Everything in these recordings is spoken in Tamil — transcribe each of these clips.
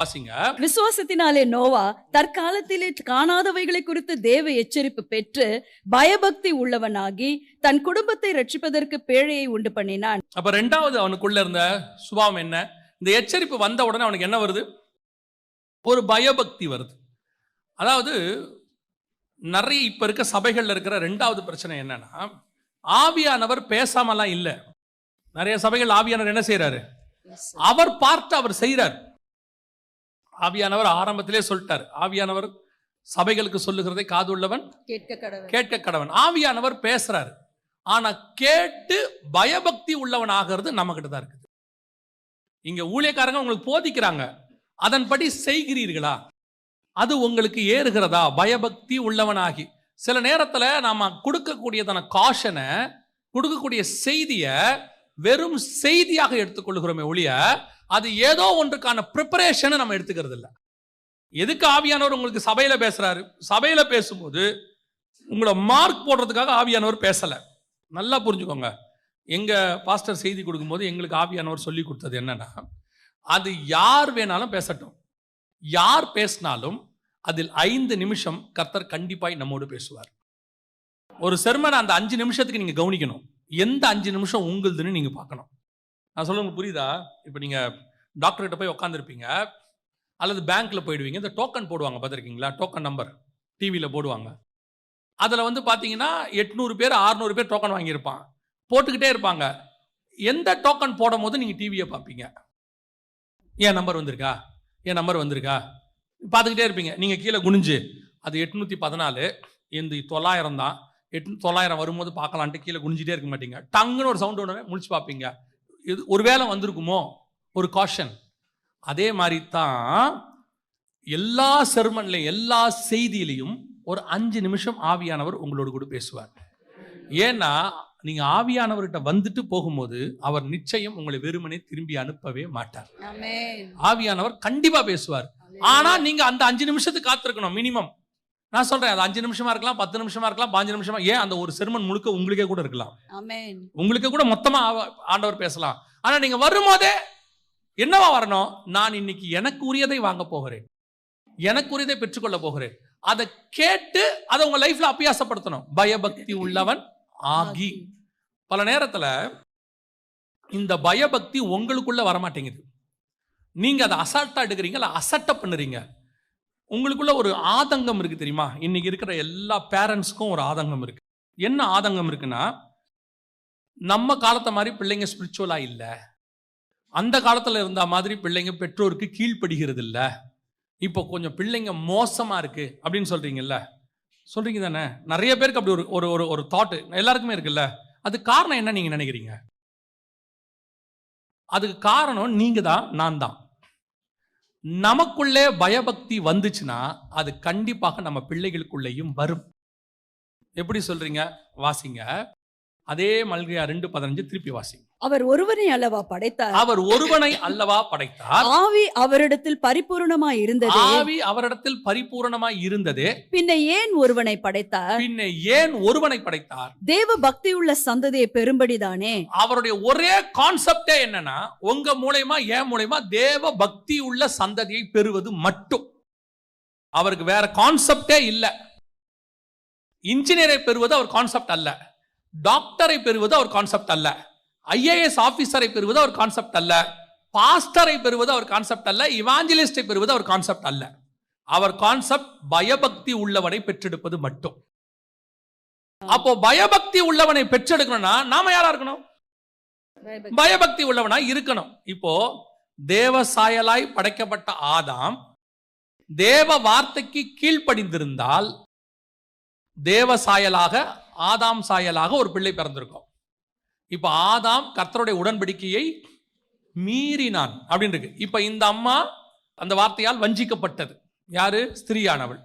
வாசிங்க விசுவாசத்தினாலே நோவா தற்காலத்திலே காணாதவைகளை குறித்து தேவ எச்சரிப்பு பெற்று பயபக்தி உள்ளவனாகி தன் குடும்பத்தை ரட்சிப்பதற்கு பேழையை உண்டு பண்ணினான். அப்ப ரெண்டாவது அவனுக்குள்ள இருந்த சுபாவம் என்ன? இந்த எச்சரிப்பு வந்த உடனே அவனுக்கு என்ன வருது? ஒரு பயபக்தி வருது. அதாவது நிறைய இப்ப இருக்க சபைகள்ல இருக்கிற ரெண்டாவது பிரச்சனை என்னன்னா ஆவியானவர் பேசாமலாம் இல்ல. நிறைய சபைகள் ஆவியானவர் என்ன செய்யறாரு அவர் பார்த்து அவர் செய்றார். ஆவியானவர் ஆரம்பத்திலே சொல்லிட்டார். ஆவியானவர் சபைகளுக்கு சொல்லுகிறதை காதுள்ளவன் கேட்க கடவுள் கேட்க கடவன் ஆவியானவர் பேசுறாரு. ஆனா கேட்டு பயபக்தி உள்ளவன் ஆகிறது நம்ம கிட்ட தான் இருக்குது. இங்க ஊழியக்காரங்க உங்களுக்கு போதிக்கிறாங்க. அதன்படி செய்கிறீர்களா? அது உங்களுக்கு ஏறுகிறதா? பயபக்தி உள்ளவனாகி. சில நேரத்துல நாம கொடுக்கக்கூடியதான காஷனை கொடுக்கக்கூடிய செய்திய வெறும் செய்தியாக எடுத்துக்கொள்கிறோமே ஒழிய அது ஏதோ ஒன்றுக்கான ப்ரிப்பரேஷனை நம்ம எடுத்துக்கிறது இல்லை எதுக்கு ஆவியானவர் உங்களுக்கு சபையில் பேசுகிறாரு சபையில் பேசும்போது உங்களை மார்க் போடுறதுக்காக ஆவியானவர் பேசலை. நல்லா புரிஞ்சுக்கோங்க. எங்கள் பாஸ்டர் செய்தி கொடுக்கும்போது எங்களுக்கு ஆவியானவர் சொல்லி கொடுத்தது என்னன்னா அது யார் வேணாலும் பேசட்டும். யார் பேசினாலும் அதில் ஐந்து நிமிஷம் கர்த்தர் கண்டிப்பாய் நம்மோடு பேசுவார். ஒரு செர்மனை அந்த அஞ்சு நிமிஷத்துக்கு நீங்கள் கவனிக்கணும். எந்த அஞ்சு நிமிஷம் உங்களுதுன்னு நீங்கள் பார்க்கணும். நான் சொல்ல புரியுதா? இப்போ நீங்கள் டாக்டர்கிட்ட போய் உட்காந்துருப்பீங்க அல்லது பேங்க்கில் போயிடுவீங்க. இந்த டோக்கன் போடுவாங்க பார்த்துருக்கீங்களா? டோக்கன் நம்பர் டிவியில் போடுவாங்க. அதில் வந்து பார்த்தீங்கன்னா எட்நூறு பேர் அறுநூறு பேர் டோக்கன் வாங்கியிருப்பான். போட்டுக்கிட்டே இருப்பாங்க. எந்த டோக்கன் போடும் போது நீங்கள் டிவியை பார்ப்பீங்க? என் நம்பர் வந்திருக்கா? என் நம்பர் வந்திருக்கா? பார்த்துக்கிட்டே இருப்பீங்க. நீங்கள் கீழே குனிஞ்சு. அது எட்நூற்றி பதினாலு. இந்த தொள்ளாயிரம் தான். எட்டு தொள்ளாயிரம் வரும்போது பார்க்கலான்ட்டு கீழே குனிஞ்சிட்டே இருக்க மாட்டீங்க. டங்குன்னு ஒரு சவுண்ட் ஒன்று முழிச்சு பார்ப்பீங்க. இது ஒருவேளை வந்திருக்குமோ? ஒரு காஷன் அதே மாதிரி தான் எல்லா செர்மன்லையும் எல்லா செய்தியிலையும் ஒரு அஞ்சு நிமிஷம் ஆவியானவர் உங்களோடு கூட பேசுவார். ஏன்னா நீங்க ஆவியானவர்கிட்ட வந்துட்டு போகும்போது அவர் நிச்சயம் உங்களை வெறுமனே திரும்பி அனுப்பவே மாட்டார். ஆவியானவர் கண்டிப்பா பேசுவார். ஆனா நீங்க அந்த அஞ்சு நிமிஷத்துக்கு காத்திருக்கணும் மினிமம் நான் சொல்றேன் அது அஞ்சு நிமிஷமா இருக்கலாம் பத்து நிமிஷமா இருக்கலாம் பாஞ்சு நிமிஷமா ஏன் அந்த ஒரு செர்மன் முழுக்க உங்களுக்கே கூட இருக்கலாம்? உங்களுக்கு கூட மொத்தமா ஆண்டவர் பேசலாம். ஆனா நீங்க வரும்போதே என்னவா வரணும்? நான் இன்னைக்கு எனக்கு உரியதை வாங்க போகிறேன். எனக்கு உரியதை பெற்றுக்கொள்ள போகிறேன். அதை கேட்டு அதை உங்க லைஃப்ல அபியாசப்படுத்தணும் பயபக்தி உள்ளவன் ஆகி. பல நேரத்துல இந்த பயபக்தி உங்களுக்குள்ள வரமாட்டேங்குது. நீங்க அதை அசால்ட்டா எடுக்கிறீங்க இல்ல அசட்டை பண்ணுறீங்க. உங்களுக்குள்ள ஒரு ஆதங்கம் இருக்குது தெரியுமா? இன்னைக்கு இருக்கிற எல்லா பேரண்ட்ஸ்க்கும் ஒரு ஆதங்கம் இருக்குது என்ன ஆதங்கம் இருக்குன்னா நம்ம காலத்தை மாதிரி பிள்ளைங்க ஸ்பிரிச்சுவலாக இல்லை. அந்த காலத்தில் இருந்த மாதிரி பிள்ளைங்க பெற்றோருக்கு கீழ்ப்படுகிறது இல்லை இப்போ கொஞ்சம் பிள்ளைங்க மோசமாக இருக்குது அப்படின்னு சொல்கிறீங்கல்ல சொல்கிறீங்க தானே? நிறைய பேருக்கு அப்படி ஒரு ஒரு ஒரு ஒரு தாட்டு எல்லாருக்குமே இருக்குல்ல? அது காரணம் என்ன நீங்கள் நினைக்கிறீங்க? அதுக்கு காரணம் நீங்கள் தான் நான் தான் நமக்குள்ளே பயபக்தி வந்துச்சுன்னா அது கண்டிப்பாக நம்ம பிள்ளைகளுக்குள்ளேயும் வரும். எப்படி சொல்றீங்க? வாசிங்க. அதே மல்கையா ரெண்டு பதினஞ்சு திருப்பி வாசிங்க. அவர் ஒருவனை அல்லவா படைத்தார்? அவர் ஒருவனை அல்லவா படைத்தார்? ஆவி அவரிடத்தில் பரிபூரணமாய் இருந்ததே. ஆவி அவரிடத்தில் பரிபூரணமாய் இருந்ததே. பின்ன ஏன் ஒருவனை படைத்தார்? பின்ன ஏன் ஒருவனை படைத்தார்? தேவ பக்தியுள்ள சந்ததியை பெரும்படிதானே அவருடைய ஒரே கான்செப்டே என்னன்னா உங்க மூலயமா என் மூலயமா தேவ பக்தி உள்ள சந்ததியை பெறுவது மட்டும். அவருக்கு வேற கான்செப்டே இல்ல. இன்ஜினியரை பெறுவது அவர் கான்செப்ட் அல்ல. டாக்டரை பெறுவது அவர் கான்செப்ட் அல்ல. ஐஏஎஸ் ஆபீசரை பெறுவது அவர் கான்செப்ட் அல்ல. பாஸ்டரை பெறுவது அவர் கான்செப்ட் அல்ல. இவாஞ்சலிஸ்டை பெறுவது அவர் கான்செப்ட் அல்ல. அவர் கான்செப்ட் பயபக்தி உள்ளவனை பெற்றெடுப்பது மட்டும். அப்போ பயபக்தி உள்ளவனை பெற்றெடுக்கணும்னா நாம யாரா இருக்கணும்? பயபக்தி உள்ளவனா இருக்கணும். இப்போ தேவ சாயலாய் படைக்கப்பட்ட ஆதாம் தேவ வார்த்தைக்கு கீழ்ப்படிந்திருந்தால் தேவ சாயலாக ஆதாம் சாயலாக ஒரு பிள்ளை பிறந்திருக்கும். இப்ப ஆதாம் கர்த்தருடைய உடன்படிக்கையை மீறினான் அப்படின்னு இருக்கு இப்ப இந்த அம்மா அந்த வார்த்தையால் வஞ்சிக்கப்பட்டது. யாரு? ஸ்திரியானவள்.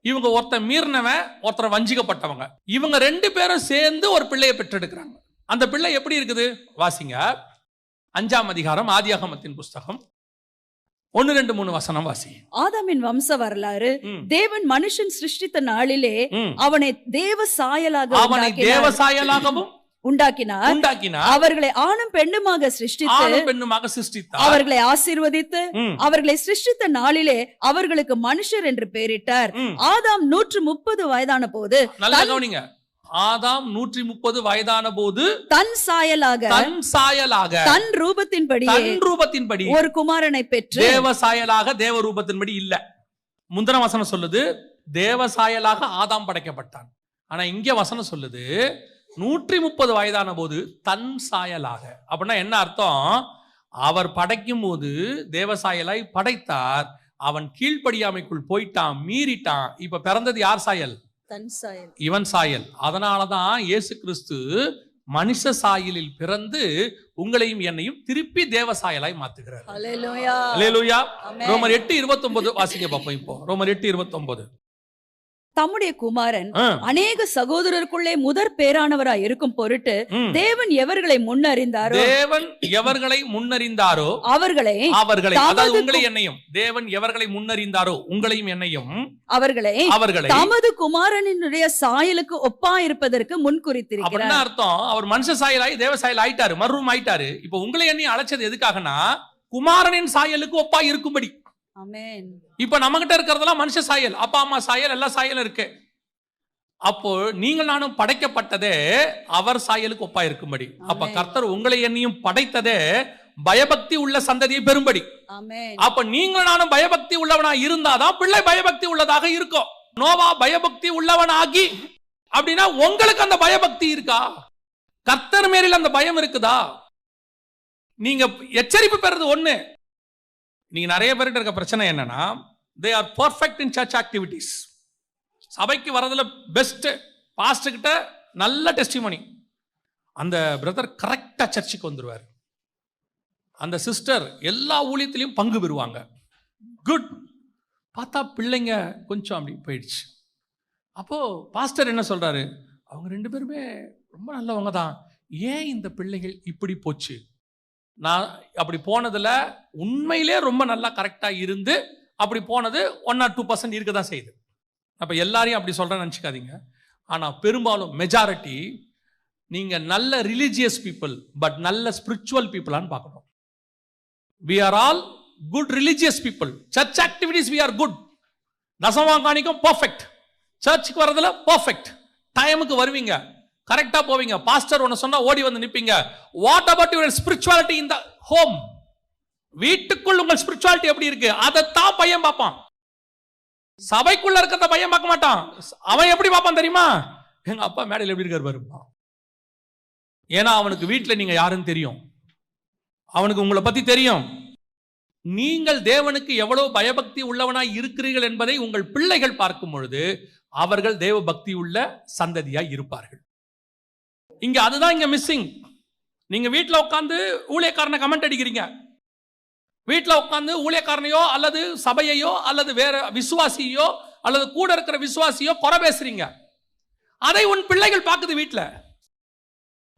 இவங்க ஒருத்தன் மீறினவன் ஒருத்தர் வஞ்சிக்கப்பட்டவங்க. இவங்க ரெண்டு பேரும் சேர்ந்து ஒரு பிள்ளையை பெற்றெடுக்கிறாங்க. அந்த பிள்ளை எப்படி இருக்குது? வாசிங்க. அஞ்சாம் அதிகாரம் ஆதியாகமத்தின் புஸ்தகம். ஒன்னு ரெண்டு மூணு வசனம் வாசி. ஆதாமின் வம்ச வரலாறு தேவன் மனுஷன் சிருஷ்டித்த நாளிலே. அவனை தேவ சாயலாக அவனை. தேவ சாயலாகவும் உண்டாக்கினார். உண்டாக்கினார். அவர்களை ஆணும் பெண்ணுமாக சிருஷ்டித்து ஆணும் பெண்ணுமாக சிருஷ்டித்தார். அவர்களை ஆசீர்வதித்து அவர்களை சிருஷ்டித்த நாளிலே அவர்களுக்கு மனுஷர் என்று பெயரிட்டார். ஆதாம் நூற்று முப்பது வயதான போது நல்லா கவனிங்க. ஆதாம் நூற்றி முப்பது வயதான போது தன் சாயலாக தன் சாயலாக தன் ரூபத்தின்படியே தன் ரூபத்தின்படி ஒரு குமாரனை பெற்று தேவ சாயலாக தேவ ரூபத்தின்படி இல்ல. முந்தின வசனம் சொல்லுது தேவ சாயலாக ஆதாம் படைக்கப்பட்டான். ஆனா இங்க வசனம் சொல்லுது நூற்றி முப்பது வயதான போது தன் சாயலாக. அப்படின்னா என்ன அர்த்தம்? அவர் படைக்கும் போது தேவ சாயலாய் படைத்தார். அவன் கீழ்ப்படியாமைக்குள் போயிட்டான் மீறிட்டான். இப்ப பிறந்தது யார் சாயல்? தன் சாயல். இவன் சாயல். அதனாலதான் இயேசு கிறிஸ்து மனுஷ சாயலில் பிறந்து உங்களையும் என்னையும் திருப்பி தேவ சாயலாய் மாத்துகிறார். ரோமர் எட்டு இருபத்தொன்பது வாசிக்க பார்ப்போம் இப்போ. ரோமர் எட்டு இருபத்தொன்பது. தம்முடைய குமாரன் அநேக சகோதரருக்குள்ளே முதற் பேரானவராய் இருக்கும் பொருட்டு. தேவன் எவர்களை முன்னறிந்தாரோ தேவன் எவர்களை முன்னறிந்தாரோ அவர்களை அவர்களை அதாவது உங்களை என்னையும் தேவன் எவர்களை முன்னறிந்தாரோ உங்களையும் என்னையும் அவர்களை அவர்களை தமது குமாரனினுடைய சாயலுக்கு ஒப்பா இருப்பதற்கு முன் குறித்திருக்கிறார். அர்த்தம்? அவர் மனுஷ சாயலாய் தேவ சாயல் ஆயிட்டாரு மறுரூம் ஆயிட்டாரு. இப்போ உங்களை என்னையும் அழைச்சது எதுக்காகனா குமாரனின் சாயலுக்கு ஒப்பா இருக்கும்படி இப்ப நம்ம கிட்ட இருக்கிறதெல்லாம் மனுஷ சாயல் அப்பா அம்மா சாயல் எல்லா சாயலும் இருக்கு. அப்போ நீங்கள் நானும் படைக்கப்பட்டதே அவர் சாயலுக்கு ஒப்பா இருக்கும்படி. அப்ப. கர்த்தர் உங்களை என்னையும் படைத்ததே பயபக்தி உள்ள சந்ததியை பெறும்படி. அப்ப நீங்கள் நானும் பயபக்தி உள்ளவனா இருந்தாதான் பிள்ளை பயபக்தி உள்ளதாக இருக்கும். நோவா பயபக்தி உள்ளவனாகி அப்படின்னா உங்களுக்கு அந்த பயபக்தி இருக்கா? கர்த்தர் மேலில் அந்த பயம் இருக்குதா? நீங்க எச்சரிப்பு பெறது ஒண்ணு. நீங்க நிறைய பேர்கிட்ட இருக்க பிரச்சனை என்னன்னா they are perfect in church activities சபைக்கு வரதுல பெஸ்ட் பாஸ்ட் கிட்ட நல்ல டெஸ்டிமனி அந்த பிரதர் கரெக்டா சர்ச்சுக்கு வந்துருவார். அந்த சிஸ்டர் எல்லா ஊழியத்திலையும் பங்கு பெறுவாங்க. குட் பார்த்தா பிள்ளைங்க கொஞ்சம் அப்படி போயிடுச்சு. அப்போ பாஸ்டர் என்ன சொல்றாரு? அவங்க ரெண்டு பேருமே ரொம்ப நல்லவங்க தான். ஏன் இந்த பிள்ளைகள் இப்படி போச்சு? நான் அப்படி போனதில் உண்மையிலே ரொம்ப நல்லா கரெக்டாக இருந்து அப்படி போனது ஒன் ஆர் டூ பர்சன்ட் இருக்க தான் செய்யுது. அப்போ எல்லாரையும் அப்படி சொல்கிறேன்னு நினச்சிக்காதீங்க. ஆனால் பெரும்பாலும் மெஜாரிட்டி நீங்கள் நல்ல ரிலீஜியஸ் பீப்புள் பட் நல்ல ஸ்பிரிச்சுவல் பீப்புளான்னு பார்க்கணும். We are all good religious people church activities we are good தசமாங்காணிக்கும் perfect சர்ச்சுக்கு வரதில் பர்ஃபெக்ட் டைமுக்கு வருவீங்க. கரெக்டாக போவீங்க. பாஸ்டர் ஒன்று சொன்னால் ஓடி வந்து நிற்பீங்க what about your spirituality in the home வீட்டுக்குள் உங்கள் ஸ்பிரிச்சுவாலிட்டி எப்படி இருக்கு? அதைத்தான் பையன் பார்ப்பான். சபைக்குள்ள இருக்கிறத பையன் பார்க்க மாட்டான். அவன் எப்படி பார்ப்பான் தெரியுமா? எங்க அப்பா மேடையில் எப்படி இருக்கார் பாருப்பா ஏன்னா அவனுக்கு வீட்டில் நீங்க யாருன்னு தெரியும். அவனுக்கு உங்களை பத்தி தெரியும். நீங்கள் தேவனுக்கு எவ்வளவு பயபக்தி உள்ளவனாய் இருக்கிறீர்கள் என்பதை உங்கள் பிள்ளைகள் பார்க்கும் பொழுது அவர்கள் தேவ பக்தி உள்ள சந்ததியாய் இருப்பார்கள். இங்க அதுதான் இங்க மிஸ்ஸிங் நீங்க வீட்டில் உட்காந்து ஊழியக்காரனை கமெண்ட் அடிக்கிறீங்க. வீட்டில் உட்காந்து ஊழியக்காரனையோ அல்லது சபையையோ அல்லது வேற விசுவாசியோ அல்லது கூட இருக்கிற விசுவாசியோ குறை பேசுறீங்க. அதை உன் பிள்ளைகள் பார்க்குது வீட்டில்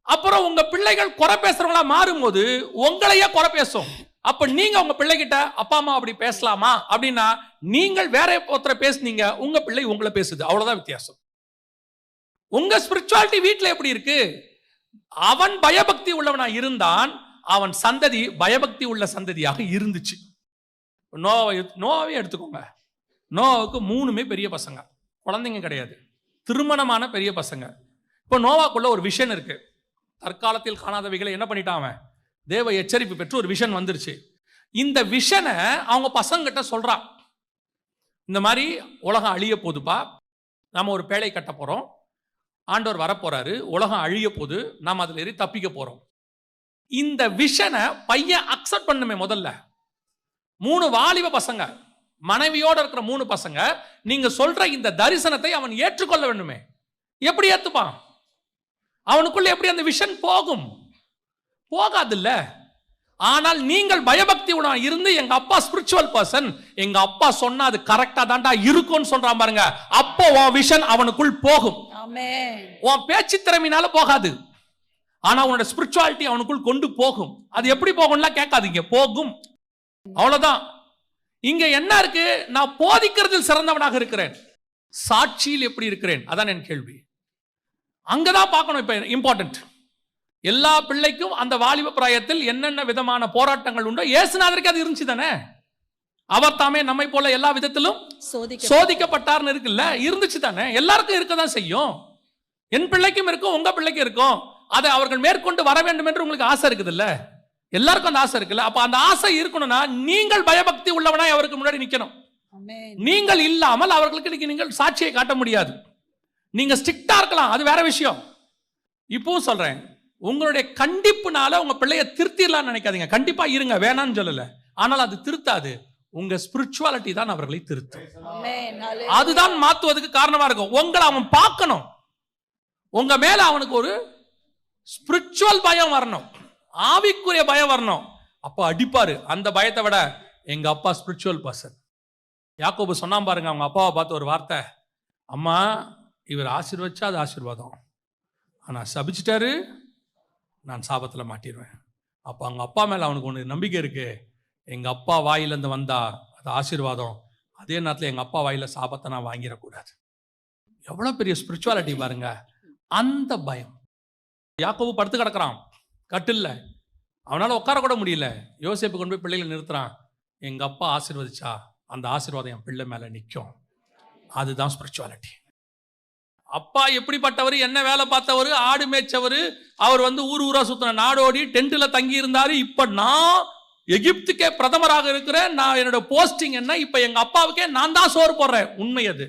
அப்புறம் உங்க பிள்ளைகள் குறை பேசுறவங்களா மாறும்போது உங்களையே குறை பேசும். அப்ப நீங்க உங்க பிள்ளைகிட்ட அப்பா அம்மா அப்படி பேசலாமா? அப்படின்னா நீங்கள் வேற ஒருத்தரை பேசுனீங்க உங்க பிள்ளை உங்களை பேசுது. அவ்வளவுதான் வித்தியாசம். உங்க ஸ்பிரிச்சுவாலிட்டி வீட்டில் எப்படி இருக்கு? அவன் பயபக்தி உள்ளவனா இருந்தான் அவன் சந்ததி பயபக்தி உள்ள சந்ததியாக இருந்துச்சு. நோவை நோவை எடுத்துக்கோங்க. நோவாவுக்கு மூணுமே பெரிய பசங்க. குழந்தைங்க கிடையாது. திருமணமான பெரிய பசங்க. இப்போ நோவாக்குள்ள ஒரு விஷன் இருக்கு. தற்காலத்தில் காணாதவைகளை என்ன பண்ணிட்டான் அவன்? தேவ எச்சரிப்பு பெற்று ஒரு விஷன் வந்துருச்சு. இந்த விஷனை அவங்க பசங்கிட்ட சொல்றான். இந்த மாதிரி உலகம் அழிய போகுதுப்பா. நம்ம ஒரு பேழை கட்ட போகிறோம் ஆண்டவர் வரப்போறாரு உலகம் அழிய போது நாம் அதுல ஏறி தப்பிக்க போறோம். இந்த விஷனை பையன் அக்செப்ட் பண்ணுமே முதல்ல. மூணு வாலிப பசங்க மனைவியோட இருக்கிற மூணு பசங்க நீங்க சொல்ற இந்த தரிசனத்தை அவன் ஏற்றுக்கொள்ள வேண்டுமே. எப்படி ஏத்துப்பான்? அவனுக்குள்ள எப்படி அந்த விஷன் போகும்? போகாதுல்ல. ஆனால் நீங்கள் பயபக்தி உணவன் இருந்து எங்க அப்பா ஸ்பிரிச்சுவல் பர்சன் எங்க அப்பா சொன்னா அது கரெக்டா தான்டா இருக்கும்னு சொல்றான் பாருங்க. அப்போ உன் விஷன் அவனுக்குள் போகும். உன் பேச்சு திறமையினால போகாது. ஆனா உன்னோட ஸ்பிரிச்சுவாலிட்டி அவனுக்குள் கொண்டு போகும். அது எப்படி போகும்லாம் கேட்காதீங்க போகும். அவ்வளவுதான். இங்க என்ன இருக்கு? நான் போதிக்கிறதில் சிறந்தவனாக இருக்கிறேன். சாட்சியில் எப்படி இருக்கிறேன்? அதான் என் கேள்வி. அங்கதான் பார்க்கணும் இப்ப இம்பார்ட்டன்ட் எல்லா பிள்ளைக்கும் அந்த வாலிப பிராயத்தில் என்னென்ன விதமான போராட்டங்கள் உண்டோ இயேசுநாதருக்கு அது இருந்துச்சு தானே அவர் தாமே நம்மை போல எல்லா விதத்திலும் சோதிக்க சோதிக்கப்பட்டார்னு இருக்குல்ல? இருந்துச்சு தானே எல்லாருக்கும் இருக்க தான் செய்யும். என் பிள்ளைக்கும் இருக்கும் உங்க பிள்ளைக்கும் இருக்கும். அதை அவர்கள் மேற்கொண்டு வர வேண்டும் என்று உங்களுக்கு ஆசை இருக்குதுல்ல? எல்லாருக்கும் அந்த ஆசை இருக்குல்ல? அப்ப அந்த ஆசை இருக்கணும்னா நீங்கள் பயபக்தி உள்ளவனாய் அவருக்கு முன்னாடி நிக்கணும். நீங்கள் இல்லாமல் அவர்களுக்கு இன்னைக்கு நீங்கள் சாட்சியை காட்ட முடியாது. நீங்க ஸ்ட்ரிக்டா இருக்கலாம் அது வேற விஷயம். இப்பவும் சொல்றேன் உங்களுடைய கண்டிப்புனால உங்க பிள்ளைய திருத்திடலாம்னு நினைக்காதீங்க. கண்டிப்பா இருங்க வேணாம்னு சொல்லல. ஆனால் அது திருத்தாது. உங்க ஸ்பிரிச்சுவாலிட்டி தான் அவர்களை திருத்தும். அதுதான் மாத்துவதுக்கு காரணமா இருக்கும். உங்களை அவன் பார்க்கணும். உங்க மேல அவனுக்கு ஒரு ஸ்பிரிச்சுவல் பயம் வரணும். ஆவிக்குரிய பயம் வரணும். அப்போ அடிப்பாரு. அந்த பயத்தை விட எங்க அப்பா ஸ்பிரிச்சுவல் பர்சன் யாக்கோபு சொன்னான் பாருங்க அவங்க அப்பாவை பார்த்து ஒரு வார்த்தை. அம்மா இவர் ஆசீர்வச்சா அது ஆசீர்வாதம். ஆனா சபிச்சிட்டாரு நான் சாபத்தில் மாட்டிடுவேன் அப்போ அவங்க அப்பா மேலே அவனுக்கு ஒன்று நம்பிக்கை இருக்குது எங்கள் அப்பா வாயிலேருந்து வந்தா அது ஆசீர்வாதம். அதே நேரத்தில் எங்கள் அப்பா வாயில் சாபத்தை நான் வாங்கிடக்கூடாது. எவ்வளோ பெரிய ஸ்பிரிச்சுவாலிட்டி பாருங்க. அந்த பயம். யாக்கோவு படுத்து கிடக்கிறான். கட்டில்ல. அவனால் உட்கார கூட முடியல. யோசிப்பு கொண்டு போய் பிள்ளைகளை நிறுத்துறான். எங்கள் அப்பா ஆசீர்வதிச்சா அந்த ஆசீர்வாதம் என் பிள்ளை மேலே நிற்கும் அதுதான் ஸ்பிரிச்சுவாலிட்டி அப்பா எப்படிப்பட்டவர் என்ன வேலை பார்த்தவர் ஆடு மேய்ச்சவர் அவர் வந்து ஊர் ஊரா சுத்தின நாடோடி டென்ட்ல தங்கி இருந்தாரு இப்ப நான் எகிப்துக்கே பிரதமராக இருக்கிறேன். நான் என்னோட போஸ்டிங் என்ன? இப்ப எங்க அப்பாவுக்கே நான் தான் சோறு போடுறேன். உண்மை அது.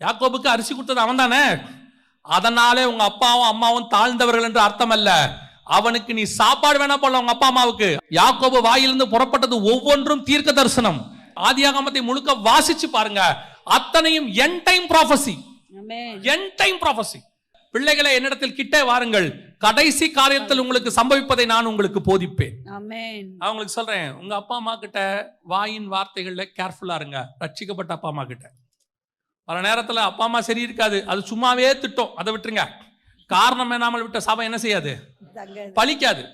யாக்கோபுக்கு அரிசி கொடுத்தது அவன் தானே? அதனாலே உங்க அப்பாவும் அம்மாவும் தாழ்ந்தவர்கள் என்று அர்த்தம் அல்ல அவனுக்கு நீ சாப்பாடு வேணா போடல உங்க அப்பா அம்மாவுக்கு. யாக்கோபு வாயிலிருந்து புறப்பட்டது ஒவ்வொன்றும் தீர்க்க தரிசனம். ஆதியாகமத்தை முழுக்க வாசிச்சு பாருங்க. அத்தனையும் end time prophecy end time prophecy பிள்ளைகளை என்னிடத்தில் கிட்டே வாருங்கள். கடைசி காரியத்தில் உங்களுக்கு சம்பவிப்பதை நான் உங்களுக்கு போதிப்பேன். அவங்களுக்கு சொல்றேன். உங்க அப்பா அம்மா கிட்ட வாயின் வார்த்தைகள்ல கேர்ஃபுல்லா இருங்க. ரட்சிக்கப்பட்ட அப்பா அம்மா கிட்ட. பல நேரத்துல அப்பா அம்மா சரி இருக்காது. அது சும்மாவே திட்டம். அதை விட்டுருங்க. காரணம் என்னாமல் விட்ட சபை என்ன செய்யாது? பலிக்காது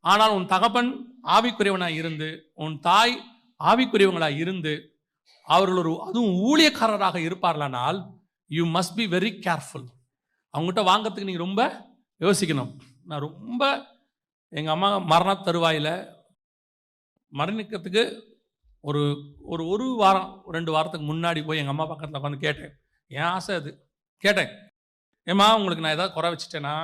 ஆனால் உன் தகப்பன் ஆவிக்குரியவனாய் இருந்து உன் தாய் ஆவிக்குரியவங்களாய் இருந்து அவர்கள் ஒரு அதுவும் ஊழியக்காரராக இருப்பார்களானால் you must be very careful அவங்ககிட்ட வாங்கிறதுக்கு நீங்கள் ரொம்ப யோசிக்கணும். நான் ரொம்ப எங்கள் அம்மா மரண தருவாயில் மரணிக்கிறதுக்கு ஒரு ஒரு ஒரு வாரம் ரெண்டு வாரத்துக்கு முன்னாடி போய் எங்கள் அம்மா பக்கத்தில் உட்காந்து கேட்டேன். என் ஆசை அது. கேட்டேன். ஏம்மா உங்களுக்கு நான் ஏதாவது குறை வச்சுட்டேன்னா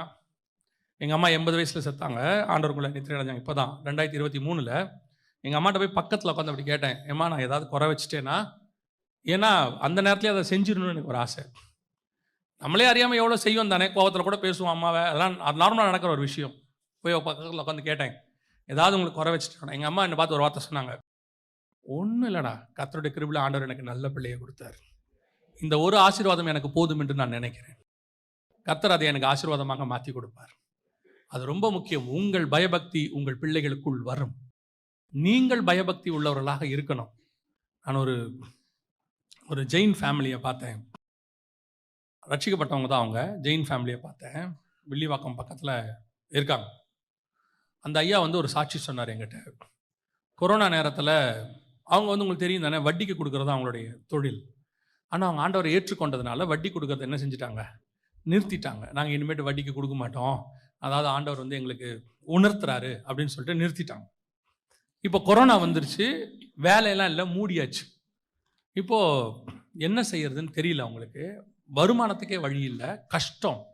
எங்கள் அம்மா எண்பது வயசில் செத்தாங்க. ஆண்டவருக்குள்ள நித்திரை அடைஞ்சாங்க. இப்போ தான் ரெண்டாயிரத்தி இருபத்தி மூணில் எங்கள் அம்மாட்ட போய் பக்கத்தில் உட்காந்து அப்படி கேட்டேன். ஏம்மா நான் ஏதாவது குறை வச்சுட்டேன்னா ஏன்னா அந்த நேரத்துலேயே அதை செஞ்சிடணும்னு எனக்கு ஒரு ஆசை. நம்மளே அறியாமல் எவ்வளோ செய்யும் தானே? கோபத்தில் கூட பேசுவோம் அம்மாவை. அதெல்லாம் அது நார்மலாக நடக்கிற ஒரு விஷயம். போய் பக்கத்தில் உட்காந்து கேட்டேன். ஏதாவது உங்களுக்கு குறை வச்சுட்டேன் எங்கள் அம்மா என்னை பார்த்து ஒரு வார்த்தை சொன்னாங்க. ஒன்றும் இல்லைடா. கத்தருடைய கிருபில் ஆண்டவர் எனக்கு நல்ல பிள்ளையை கொடுத்தார். இந்த ஒரு ஆசீர்வாதம் எனக்கு போதும் என்று நான் நினைக்கிறேன். கத்தர் அதை எனக்கு ஆசீர்வாதமாக மாற்றி கொடுப்பார். அது ரொம்ப முக்கியம். உங்கள் பயபக்தி உங்கள் பிள்ளைகளுக்குள் வரும். நீங்கள் பயபக்தி உள்ளவர்களாக இருக்கணும். நான் ஒரு ஒரு ஜெயின் ஃபேமிலியை பார்த்தேன். ரட்சிக்கப்பட்டவங்க தான் அவங்க. ஜெயின் ஃபேமிலியை பார்த்தேன். வில்லிவாக்கம் பக்கத்தில் இருக்காங்க. அந்த ஐயா வந்து ஒரு சாட்சி சொன்னார் என்கிட்ட. கொரோனா நேரத்தில் அவங்க வந்து உங்களுக்கு தெரியும் தானே வட்டிக்கு கொடுக்குறது அவங்களுடைய தொழில். ஆனால் அவங்க ஆண்டவரை ஏற்றுக்கொண்டதுனால வட்டி கொடுக்கறத என்ன செஞ்சிட்டாங்க? நிறுத்திட்டாங்க. நாங்கள் இனிமேட்டு வட்டிக்கு கொடுக்க மாட்டோம். அதாவது ஆண்டவர் வந்து எங்களுக்கு உணர்த்துறாரு அப்படின்னு சொல்லிட்டு நிறுத்திட்டாங்க. இப்போ கொரோனா வந்துருச்சு. வேலையெல்லாம் இல்லை மூடியாச்சு. இப்போது என்ன செய்யறதுன்னு தெரியல அவங்களுக்கு. வருமானத்துக்கே வழி இல்லை. கஷ்டம்.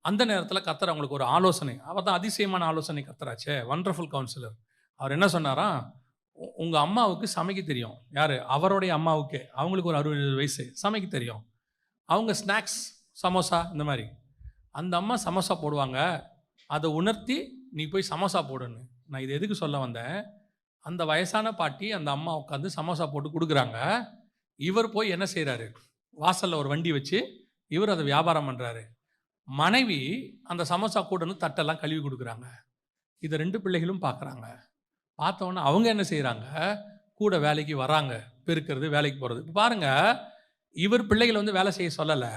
அந்த நேரத்தில் கத்தர் அவங்களுக்கு ஒரு ஆலோசனை. அவர் தான் அதிசயமான ஆலோசனை கத்தராச்சே. வண்டர்ஃபுல் கவுன்சிலர் அவர் என்ன சொன்னாரா? உ- அம்மாவுக்கு சமைக்க தெரியும். யார்? அவருடைய அம்மாவுக்கே. அவங்களுக்கு ஒரு அறுபது வயசு. சமைக்க தெரியும். அவங்க ஸ்நாக்ஸ் சமோசா இந்த மாதிரி. அந்த அம்மா சமோசா போடுவாங்க. அதை உணர்த்தி நீ போய் சமோசா போடுன்னு. நான் இது எதுக்கு சொல்ல வந்தேன்? அந்த வயசான பாட்டி அந்த அம்மா உட்காந்து சமோசா போட்டு கொடுக்குறாங்க. இவர் போய் என்ன செய்கிறாரு வாசலில் ஒரு வண்டி வச்சு இவர் அதை வியாபாரம் பண்ணுறாரு மனைவி அந்த சமோசா கூடன்னு தட்டெல்லாம் கழுவி கொடுக்குறாங்க. இதை ரெண்டு பிள்ளைகளும் பார்க்குறாங்க. பார்த்தோன்னே அவங்க என்ன செய்கிறாங்க கூட வேலைக்கு வராங்க. பெருக்கிறது வேலைக்கு போகிறது இப்போ பாருங்கள் இவர் பிள்ளைகளை வந்து வேலை செய்ய சொல்லலை.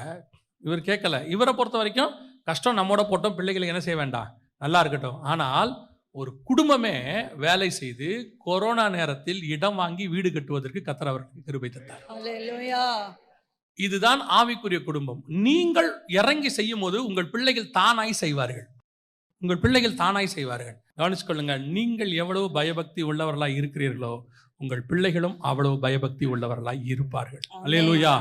இவர் கேட்கல. இவரை பொறுத்த வரைக்கும் கஷ்டம் நம்மோட போட்டோம். பிள்ளைகளுக்கு என்ன செய்ய வேண்டாம்? நல்லா இருக்கட்டும். ஆனால் ஒரு குடும்பமே வேலை செய்து கொரோனா நேரத்தில் இடம் வாங்கி வீடு கட்டுவதற்கு கத்தர் அவர்களுக்கு கிருபை தந்தார். இதுதான் ஆவிக்குரிய குடும்பம். நீங்கள் இறங்கி செய்யும் போது உங்கள் பிள்ளைகள் தானாய் செய்வார்கள். உங்கள் பிள்ளைகள் தானாய் செய்வார்கள். கவனிச்சு கொள்ளுங்க நீங்கள் எவ்வளவு பயபக்தி உள்ளவர்களாய் இருக்கிறீர்களோ உங்கள் பிள்ளைகளும் அவ்வளவு பயபக்தி உள்ளவர்களாய் இருப்பார்கள். அல்லேலூயா